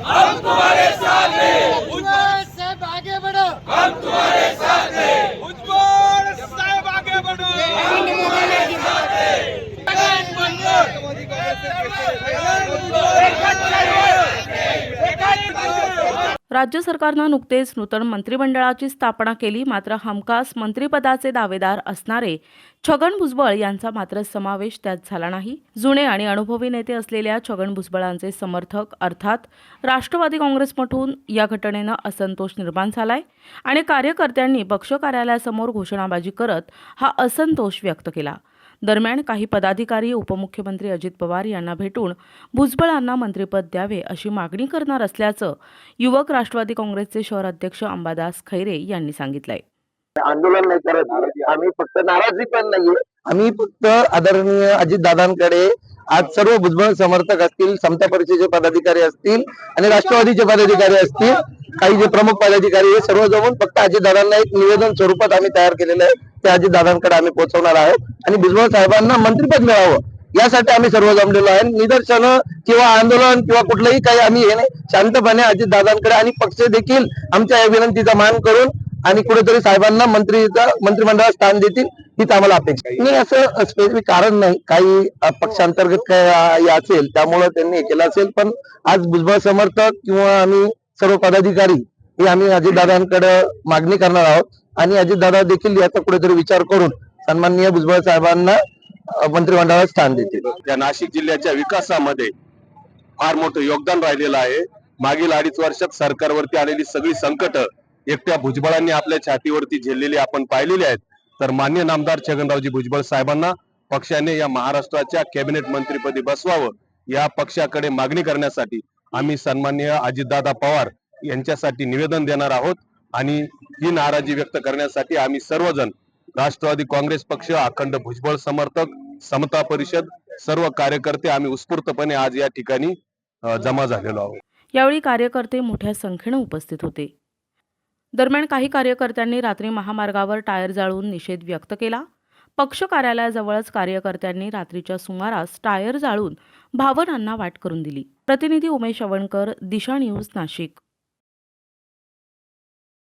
ভারত राज्य सरकारनं नुकतेच नूतन मंत्रिमंडळाची स्थापना केली मात्र हमखास मंत्रिपदाचे दावेदार असणारे छगन भुजबळ यांचा मात्र समावेश त्यात झाला नाही. जुने आणि अनुभवी नेते असलेल्या छगन भुजबळांचे समर्थक अर्थात राष्ट्रवादी काँग्रेसमधून या घटनेनं असंतोष निर्माण झालाय आणि कार्यकर्त्यांनी पक्ष कार्यालयासमोर घोषणाबाजी करत हा असंतोष व्यक्त केला. दरम्यान काही पदाधिकारी उपमुख्यमंत्री अजित पवार यांना भेटून भुजबळांना मंत्रिपद द्यावे अशी मागणी करणार असल्याचं युवक राष्ट्रवादी काँग्रेसचे शहर अध्यक्ष अंबादास खैरे यांनी सांगितलंय. आंदोलन नाही करत. आम्ही फक्त नाराजी पण नाहीये. आम्ही फक्त आदरणीय अजितदादांकडे आज सर्व भुजबळ समर्थक असतील समता परिषदेचे पदाधिकारी असतील आणि राष्ट्रवादीचे पदाधिकारी असतील काही जे प्रमुख पदाधिकारी हे सर्व जमून फक्त अजितदादांना एक निवेदन स्वरूपात आम्ही तयार केलेलं आहे. ते अजितदादांकडे आम्ही पोहोचवणार आहोत. आणि भुजबळ साहेबांना मंत्रिपद मिळावं यासाठी आम्ही सर्व जमलेलो आहे. निदर्शन किंवा आंदोलन किंवा कुठलंही काही आम्ही हे नाही. शांतपणे अजितदादांकडे आणि पक्ष देखील आमच्या या विनंतीचा मान करून आणि कुठेतरी साहेबांना मंत्रीचा मंत्रिमंडळात स्थान देतील हीच आम्हाला अपेक्षा नाही असं स्पेसिफिक कारण नाही. काही पक्षांतर्गत काय असेल त्यामुळे त्यांनी हे केलं असेल पण आज भुजबळ समर्थक किंवा आम्ही सर्व पदाधिकारी हे आम्ही अजितदादांकडे मागणी करणार आहोत. आणि अजितदादा देखील याचा कुठेतरी विचार करून सन्माननीय भुजबळ साहेबांना मंत्रिमंडळात स्थान देतील. या नाशिक जिल्ह्याच्या विकासामध्ये फार मोठं योगदान राहिलेलं आहे. मागील अडीच वर्षात सरकारवरती आलेली सगळी संकट एकट्या भुजबळांनी आपल्या छातीवरती झेललेली आपण पाहिलेली आहेत. तर मान्य नामदार छगनरावजी भुजबळ साहेबांना पक्षाने या महाराष्ट्राच्या कॅबिनेट मंत्रीपदी बसवावं या पक्षाकडे मागणी करण्यासाठी आम्ही सन्मान्य अजितदादा पवार यांच्यासाठी निवेदन देणार आहोत आणि ही नाराजी व्यक्त करण्यासाठी आम्ही सर्वजण राष्ट्रवादी काँग्रेस पक्ष अखंड भुजबळ समर्थक समता परिषद सर्व कार्यकर्ते आम्ही उत्स्फूर्तपणे आज या ठिकाणी जमा झालेलो आहोत. यावेळी कार्यकर्ते मोठ्या संख्येनं उपस्थित होते. दरम्यान काही कार्यकर्त्यांनी रात्री महामार्गावर टायर जाळून निषेध व्यक्त केला. पक्ष कार्यालयाजवळच कार्यकर्त्यांनी रात्रीच्या सुमारास टायर जाळून भावनांना वाट करून दिली. प्रतिनिधी उमेश अवणकर दिशा न्यूज नाशिक.